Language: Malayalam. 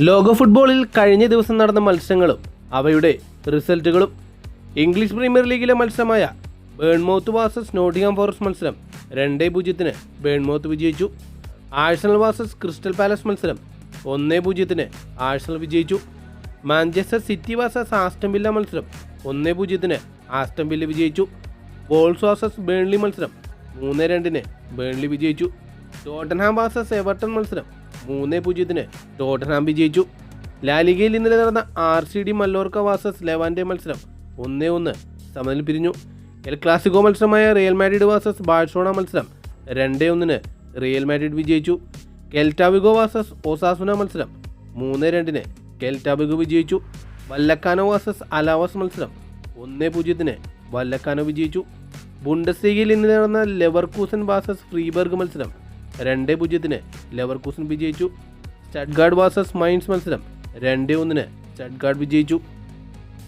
ലോക ഫുട്ബോളിൽ കഴിഞ്ഞ ദിവസം നടന്ന മത്സരങ്ങളും അവയുടെ റിസൾട്ടുകളും ഇംഗ്ലീഷ് പ്രീമിയർ ലീഗിലെ മത്സരമായ ബേൺമൗത്ത് വാസസ് നോട്ടിംഗം ഫോറസ്റ്റ് മത്സരം രണ്ടേ പൂജ്യത്തിന് ബേൺമൗത്ത് വിജയിച്ചു. ആഴ്സണൽ വാസസ് ക്രിസ്റ്റൽ പാലസ് മത്സരം ഒന്നേ പൂജ്യത്തിന് ആഴ്സണൽ വിജയിച്ചു. Manchester City versus Aston Villa മത്സരം ഒന്നേ പൂജ്യത്തിന് ആസ്റ്റം വില്ല വിജയിച്ചു. വോൾസ് വാസസ് ബേൺലി മത്സരം മൂന്ന് രണ്ടിന് ബേൺലി വിജയിച്ചു. ടോട്ടൻഹാം വാസസ് എവർട്ടൺ മത്സരം മൂന്ന് പൂജ്യത്തിന് ടോട്ടനാം വിജയിച്ചു ലാലിഗയിൽ ഇന്നലെ നടന്ന R C D Mallorca versus Levante മത്സരം ഒന്നേ ഒന്ന് സമനിൽ പിരിഞ്ഞു. എൽ ക്ലാസിക്കോ മത്സരമായ റിയൽ മാഡ്രിഡ് വാസസ് ബാഴ്സോണ മത്സരം രണ്ടേ ഒന്നിന് റിയൽ മാഡ്രിഡ് വിജയിച്ചു. കെൽറ്റാവിഗോ വാസസ് ഓസാസുന മത്സരം മൂന്ന് രണ്ടിന് കെൽറ്റാവിഗോ വിജയിച്ചു. വല്ലക്കാനോ വാസസ് അലാവാസ് മത്സരം ഒന്നേ പൂജ്യത്തിന് വല്ലക്കാനോ വിജയിച്ചു. ബുണ്ടസ്ലീഗയിൽ ഇന്ന് നടന്ന ലെവർകൂസൻ വാസസ് ഫ്രീബർഗ് മത്സരം രണ്ട് പൂജ്യത്തിന് ലെവർകൂസൻ വിജയിച്ചു. സ്റ്റഡ്ഗാർഡ് വാസസ് മൈൻസ് മത്സരം രണ്ട് ഒന്നിന് സ്റ്റഡ്ഗാർഡ് വിജയിച്ചു.